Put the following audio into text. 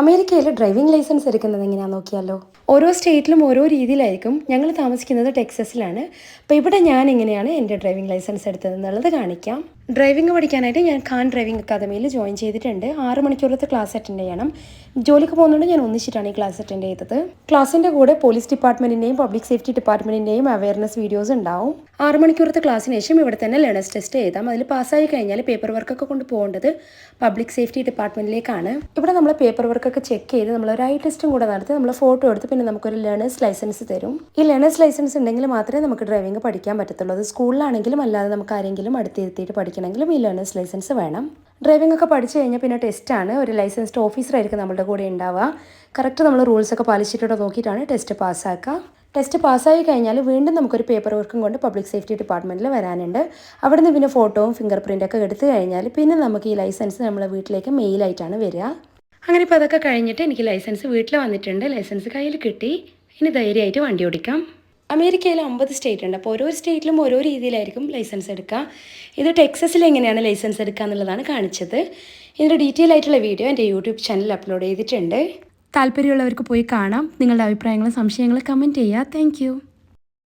അമേരിക്കയിൽ driving licence എടുക്കുന്നത് എങ്ങനെയാണെന്ന് നോക്കിയാലോ? ഓരോ സ്റ്റേറ്റിലും ഓരോ രീതിയിലായിരിക്കും. ഞങ്ങൾ താമസിക്കുന്നത് ടെക്സസിലാണ്. അപ്പോൾ ഇവിടെ ഞാൻ എങ്ങനെയാണ് എന്റെ ഡ്രൈവിംഗ് ലൈസൻസ് എടുത്തത് എന്നുള്ളത് കാണിക്കാം. ഡ്രൈവിംഗ് പഠിക്കാനായിട്ട് ഞാൻ ഖാൻ ഡ്രൈവിംഗ് അക്കാദമിയിൽ ജോയിൻ ചെയ്തിട്ടുണ്ട്. ആറ് മണിക്കൂറത്തെ ക്ലാസ് അറ്റൻഡ് ചെയ്യണം. ജോലിക്ക് പോകുന്നതുകൊണ്ട് ഞാൻ ഒന്നിച്ചിട്ടാണ് ഈ ക്ലാസ് അറ്റൻഡ് ചെയ്തത്. ക്ലാസ്സിന്റെ കൂടെ പോലീസ് ഡിപ്പാർട്ട്മെന്റിന്റെയും പബ്ലിക് സേഫ്റ്റി ഡിപ്പാർട്ട്മെന്റിന്റെയും അവയർനെസ് വീഡിയോസ് ഉണ്ടാവും. ആറ് മണിക്കൂറത്തെ ക്ലാസ്സിന് ശേഷം ഇവിടെ തന്നെ ലേണേഴ്സ് ടെസ്റ്റ് എഴുതാം. അതിൽ പാസ്സായി കഴിഞ്ഞാൽ പേപ്പർ വർക്കൊക്കെ കൊണ്ട് പോകേണ്ടത് പബ്ലിക് സേഫ്റ്റി ഡിപ്പാർട്ട്മെന്റിലേക്കാണ് ഇവിടെ നമ്മൾ പേപ്പർ വർക്കൊക്കെ ചെക്ക് ചെയ്ത് നമ്മൾ ഒരു ഐ ടെസ്റ്റും കൂടെ നടത്തി നമ്മൾ ഫോട്ടോ എടുത്ത് പിന്നെ നമുക്കൊരു ലേണേഴ്സ് ലൈസൻസ് തരും. ഈ ലേണേഴ്സ് ലൈസൻസ് ഉണ്ടെങ്കിൽ മാത്രമേ നമുക്ക് ഡ്രൈവിംഗ് പഠിക്കാൻ പറ്റത്തുള്ളൂ. അത് സ്കൂളിലാണെങ്കിലും അല്ലാതെ നമുക്ക് ആരെങ്കിലും അടുത്തിരുത്തിയിട്ട് പഠിക്കണമെങ്കിലും ഈ ലേണേഴ്സ് ലൈസൻസ് വേണം. ഡ്രൈവിംഗ് ഒക്കെ പഠിച്ചു കഴിഞ്ഞാൽ പിന്നെ ടെസ്റ്റാണ് ഒരു ലൈസൻസ്ഡ് ഓഫീസറായിരിക്കും നമ്മുടെ കൂടെ ഉണ്ടാവുക. കറക്റ്റ് നമ്മൾ റൂൾസ് ഒക്കെ പാലിച്ചിട്ടുണ്ടോ നോക്കിയിട്ടാണ് ടെസ്റ്റ് പാസ്സാക്കുക ടെസ്റ്റ് പാസ്സായി കഴിഞ്ഞാൽ വീണ്ടും നമുക്കൊരു പേപ്പർ വർക്കും കൊണ്ട് പബ്ലിക് സേഫ്റ്റി ഡിപ്പാർട്ട്മെന്റിൽ വരാനുണ്ട്. അവിടെ നിന്ന് പിന്നെ ഫോട്ടോയും ഫിംഗർ പ്രിന്റൊക്കെ എടുത്തു കഴിഞ്ഞാൽ പിന്നെ നമുക്ക് ഈ ലൈസൻസ് നമ്മളെ വീട്ടിലേക്ക് മെയിലായിട്ടാണ് വരിക. അങ്ങനെ ഇപ്പോൾ അതൊക്കെ കഴിഞ്ഞിട്ട് എനിക്ക് ലൈസൻസ് വീട്ടിൽ വന്നിട്ടുണ്ട്. ലൈസൻസ് കയ്യിൽ കിട്ടി. ഇനി ധൈര്യമായിട്ട് വണ്ടി ഓടിക്കാം. അമേരിക്കയിൽ അമ്പത് സ്റ്റേറ്റ് ഉണ്ട്. അപ്പോൾ ഓരോ സ്റ്റേറ്റിലും ഓരോ രീതിയിലായിരിക്കും ലൈസൻസ് എടുക്കുക. ഇത് ടെക്സസിൽ എങ്ങനെയാണ് ലൈസൻസ് എടുക്കുക എന്നുള്ളതാണ് കാണിച്ചത്. ഇതിന്റെ ഡീറ്റെയിൽ ആയിട്ടുള്ള വീഡിയോ എന്റെ യൂട്യൂബ് ചാനൽ അപ്ലോഡ് ചെയ്തിട്ടുണ്ട്. താല്പര്യമുള്ളവർക്ക് പോയി കാണാം. നിങ്ങളുടെ അഭിപ്രായങ്ങളും സംശയങ്ങളും കമന്റ് ചെയ്യുക. താങ്ക്